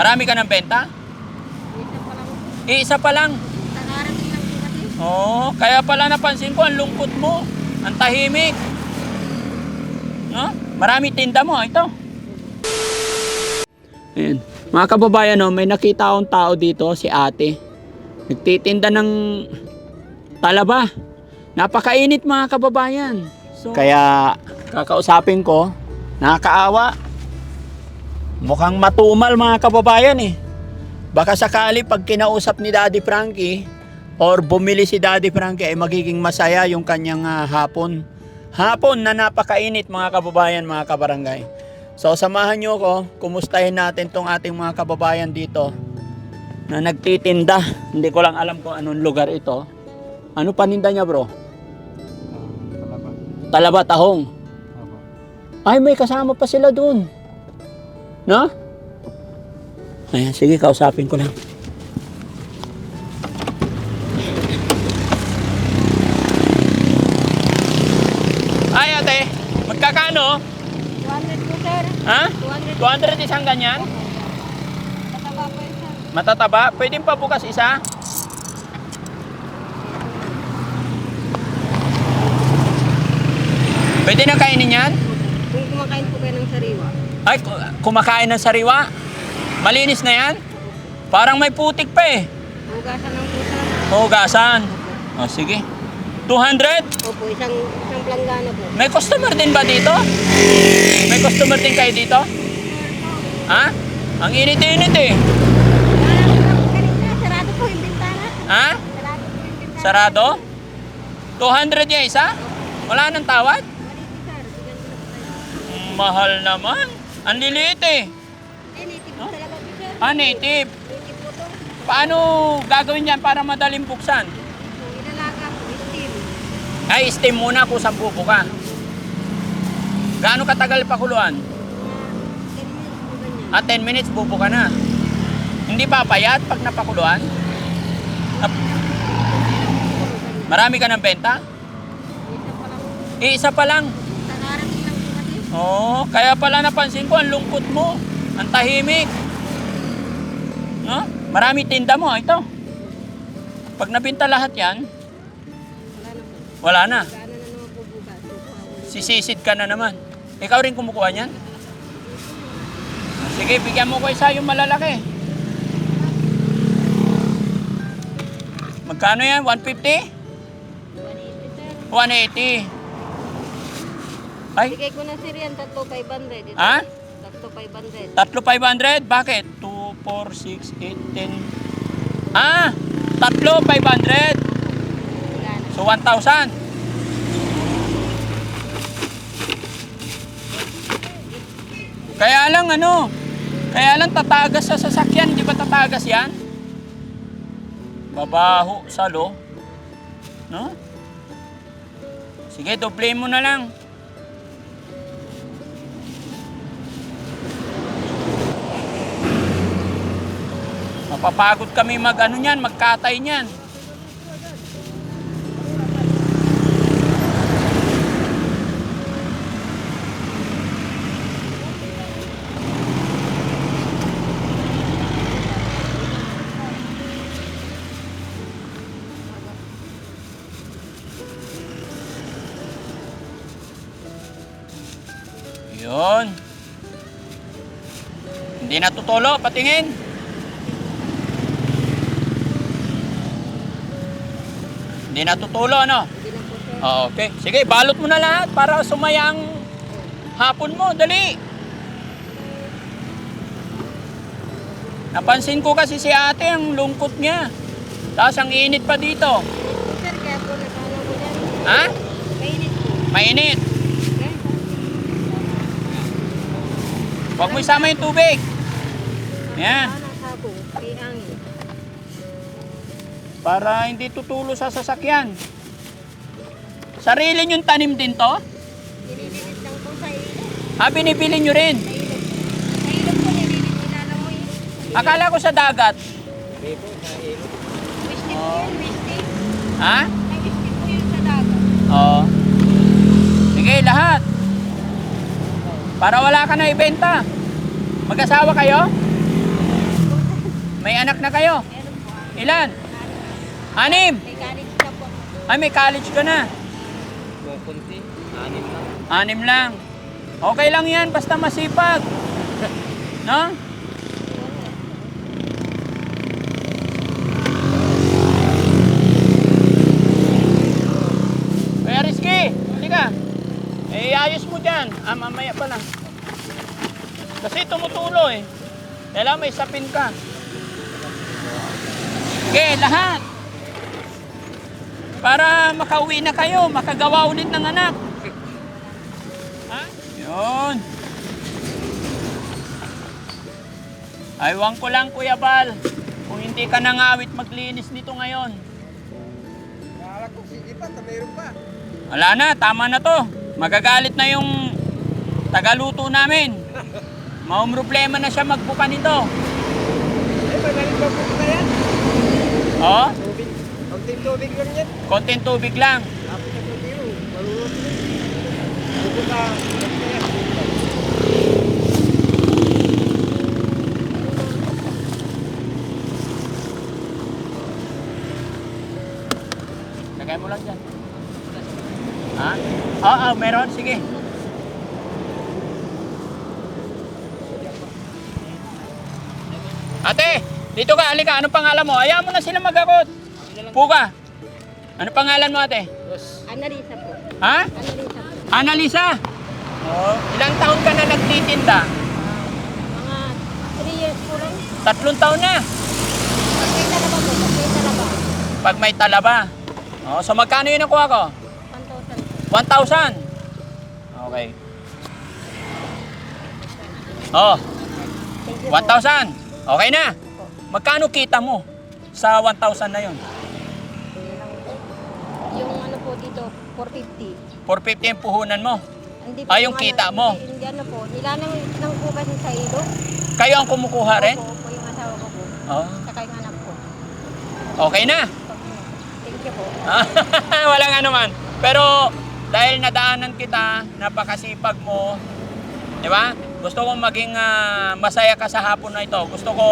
Marami ka ng benta? Isa pa lang. Eh, isa pa lang. Nakarating lang po kasi. Oo, kaya pala napansin ko, ang lungkot mo. Ang tahimik. No? Marami tinda mo, ito. Ayan. Mga kababayan, no, may nakita akong tao dito, si ate. Nagtitinda ng talaba. Napakainit mga kababayan. So, kaya kakausapin ko, nakakaawa. Mukhang matumal mga kababayan eh. Baka sakali pag kinausap ni Daddy Frankie or bumili si Daddy Frankie ay magiging masaya yung kanyang ah, hapon. Hapon na napakainit mga kababayan, mga kabarangay. So samahan nyo ko, kumustahin natin tong ating mga kababayan dito na nagtitinda. Hindi ko lang alam kung anong lugar ito. Ano paninda niya bro? Talaba tahong. Ay, may kasama pa sila dun. No? Ayan, sige, kausapin ko lang. Ay, ate, magkakano? 200 po sir. Ha? 200. 200 isang ganyan? Mataba po sir. Matataba? Pwedeng pa bukas isa? Pwede na kainin yan? Kung kumakain po kayo ng sariwa. Ay, ku- kumakain ng sariwa? Malinis na yan? Parang may putik pa eh. Hugasan ng sir. Hugasan. O, sige. 200? Opo, isang, isang planggana po. May customer din ba dito? May customer din kayo dito? Ha? Ang init-init eh. Sarado po yung bintana. Ha? Sarado po yung bintana. Sarado? 200 yung isa? Wala nang tawad? Mahal naman. Ang liliit eh. Eh, native po talaga po sir. Ah, native. Native po to. Paano gagawin yan para madaling buksan? Inalaga po, steam. Ay, steam muna kung saan bubuka. Gaano katagal pakuluan? Ah, 10 Ah, 10 minutes po ganyan. bubuka na. Hindi papayat pag napakuluan? Nap- Marami ka ng benta? Isa pa lang. Eh, isa pa lang. Oo, kaya pala napansin ko, ang lungkot mo. Ang tahimik. No? Marami tinda mo, ito. Pag nabinta lahat yan, Wala na Sisisid ka na naman. Ikaw rin kumukuha niyan? Sige, bigyan mo ko isa yung malalaki. Magkano yan? 150? 180 sir. 180. Ay, Bigay ko na sir yan, tatlo 500. Ito, Ha? Tatlo 500. tatlo 500? Bakit? 2, 4, 6, 8, 10. Ah, tatlo 500. Wala na. So 1,000. Kaya lang ano, kaya lang tatagas sa sasakyan, di ba tatagas yan? Babaho, salo. No? Sige, doble mo na lang. Mapapagod kami mag ano niyan, magkatay niyan. Yun. Hindi natutulo, patingin. Hindi natutulo, ano? Po sir. Ah, okay. Sige, balot mo na lahat para sumaya ang hapon mo. Dali. Napansin ko kasi si ate ang lungkot niya. Tapos ang init pa dito. Ha? Mainit. Mainit. Huwag mo isama yung tubig. Yan. Para hindi tutulo sa sasakyan. Sarili niyong tanim din to? Nililimit lang po sa ilog. Ah, binibili niyo rin. Sa ilog. Sa ilog po, nililimit nilalamoy. Akala ko sa dagat. Misty po yun, misty. Ha? May misty po yun sa dagat. Oo. Sige, lahat. Para wala ka na ibenta. Mag-asawa kayo? anak na kayo? Meron po. Ilan? Anim. May college na po. Ay, may college ka na. Kukunti, anim lang. Anim lang. Okay lang yan, basta masipag. No? Kaya Rizky, halika. Eh, ayos mo dyan. Ah, mamaya pa lang. Kasi tumutulo eh. Kailangan may sapin ka. Okay, lahat. Para makauwi na kayo, makagawa ulit ng anak. Ha? Yun. Aywan ko lang, Kuya Bal. Kung hindi ka nangawit maglinis nito ngayon. Kala ko sige pa, mayroon pa. Wala na, tama na to. Magagalit na yung tagaluto namin. Maong problema na siya magbuka nito. Eh, magaling pa po yan. Oh. Konting tubig lang yan. konting tubig lang. Tapos na po biro. Malulot na. Ka. Lagay mo lang dyan. Ha? Oo, oh, meron. Sige. Ate, dito ka. Halika. Anong pangalan mo? Ayaw mo na sila magakot. Puka. Ano pangalan mo, ate? Analisa po. Ha? Analisa po. Annalisa. Oh. Ilang taon ka na nagtitinda? Mga 3 years po lang. Tatlong taon na. Pag may talaba po. Pag may talaba. Pag may talaba. Oh, so magkano yun nakuha ko? 1,000 po. 1,000. Okay. Oh, po. 1,000. Okay na. Magkano kita mo sa 1,000 na yun? Po dito, 450. 450 yung puhunan mo. Hindi Ah, yung ano, kita mo? Hindi, hindi ano po. Nilanang ng ugas sa ilog. Kayo ang kumukuha rin? Opo, opo, yung asawa ko po. Oh, Saka yung anak ko. okay na. Thank you po. Walang ano man. Pero dahil nadaanan kita, napakasipag mo, di ba? Gusto kong maging ah, masaya ka sa hapon na ito. Gusto ko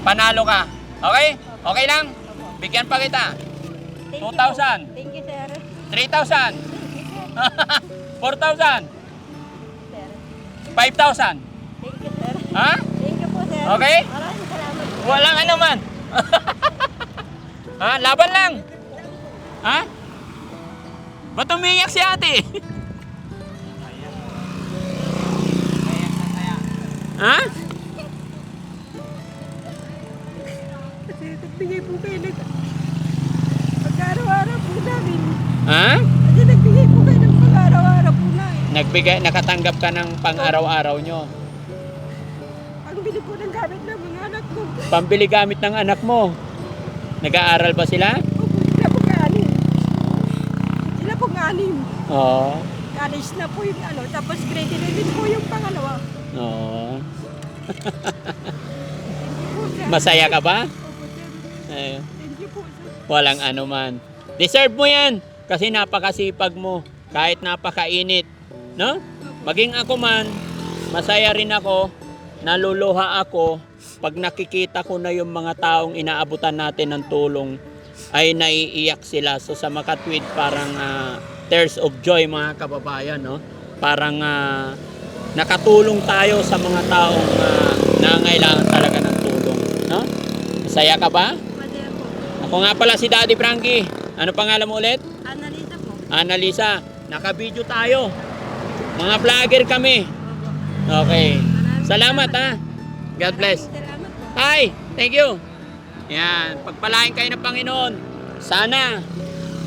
panalo ka. Okay? Okay lang? Opo. Bigyan pa kita. Thank you 2,000. po. Thank you, sir. 3,000. 4,000. Sir. 5,000. Thank you, sir. Ha? Thank you po, sir. Okay? Walang ano man. ha? Laban lang. Ha? Ba't umiyak si ate? ha? Kasi nagbigay po kayo ng pag-araw-araw po namin. Ha? Kasi nagbigay po kayo ng pag-araw-araw po namin. Nagbigay, nakatanggap ka ng pang-araw-araw nyo. Ang bili po ng gamit ng mga anak ko. Pambili gamit ng anak mo. Nag-aaral ba sila? Opo, sila po anim. Sila po anim. Oo. College na po yung ano, tapos grade 11 po yung pangalawa. Oo. Masaya ka ba? Opo, sir. Ayun. Thank you po, sir. Walang ano man. Deserve mo yan. Kasi napakasipag mo. Kahit napakainit. No? Maging ako man, masaya rin ako. Naluluha ako pag nakikita ko na yung mga taong inaabutan natin ng tulong ay naiiyak sila. So sa makatwid parang ah, tears of joy mga kababayan. No? Parang ah, nakatulong tayo sa mga taong ah, nangailangan talaga ng tulong. No? Masaya ka ba? Masaya po. Ako nga pala si Daddy Frankie. Ano pangalan mo ulit? Annalisa. Naka-video tayo. Mga vlogger kami. Okay. Salamat ha. God bless. Hi. Thank you. Yan. Pagpalain kayo ng Panginoon. Sana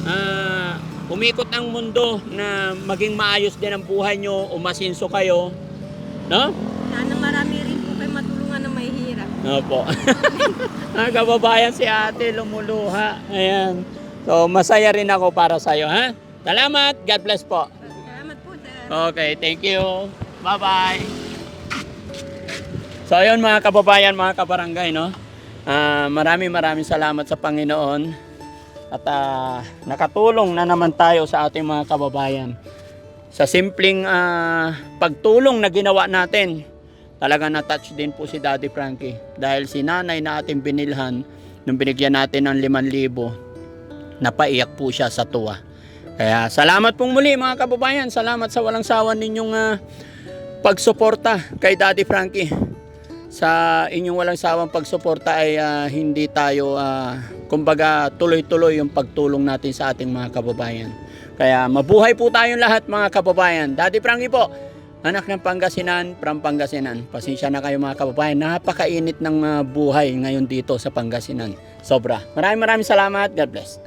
ah, umikot ang mundo na maging maayos din ang buhay nyo. Umasinso kayo. No? Sana marami rin po kayo matulungan na may hirap. Opo. Ang kababayan si ate lumuluha. Ayan. So, masaya rin ako para sa'yo, ha? Salamat. God bless po. Salamat po, sir. Okay, thank you. Bye-bye. So, ayun mga kababayan, mga kabarangay, no? Ah, maraming maraming salamat sa Panginoon. At ah, nakatulong na naman tayo sa ating mga kababayan. Sa simpleng ah, pagtulong na ginawa natin, talaga na-touch din po si Daddy Frankie. Dahil si nanay na ating binilhan, nung binigyan natin ng 5,000, napaiyak po siya sa tuwa. Kaya salamat pong muli mga kababayan. Salamat sa walang sawa ninyong ah, pagsuporta kay Daddy Frankie. Sa inyong walang sawang pagsuporta ay ah, hindi tayo, ah, kumbaga tuloy-tuloy yung pagtulong natin sa ating mga kababayan. Kaya mabuhay po tayong lahat mga kababayan. Daddy Frankie po, anak ng Pangasinan, from Pangasinan. Pasensya na kayo mga kababayan. Napakainit ng ah, buhay ngayon dito sa Pangasinan. Sobra. Maraming maraming salamat. God bless.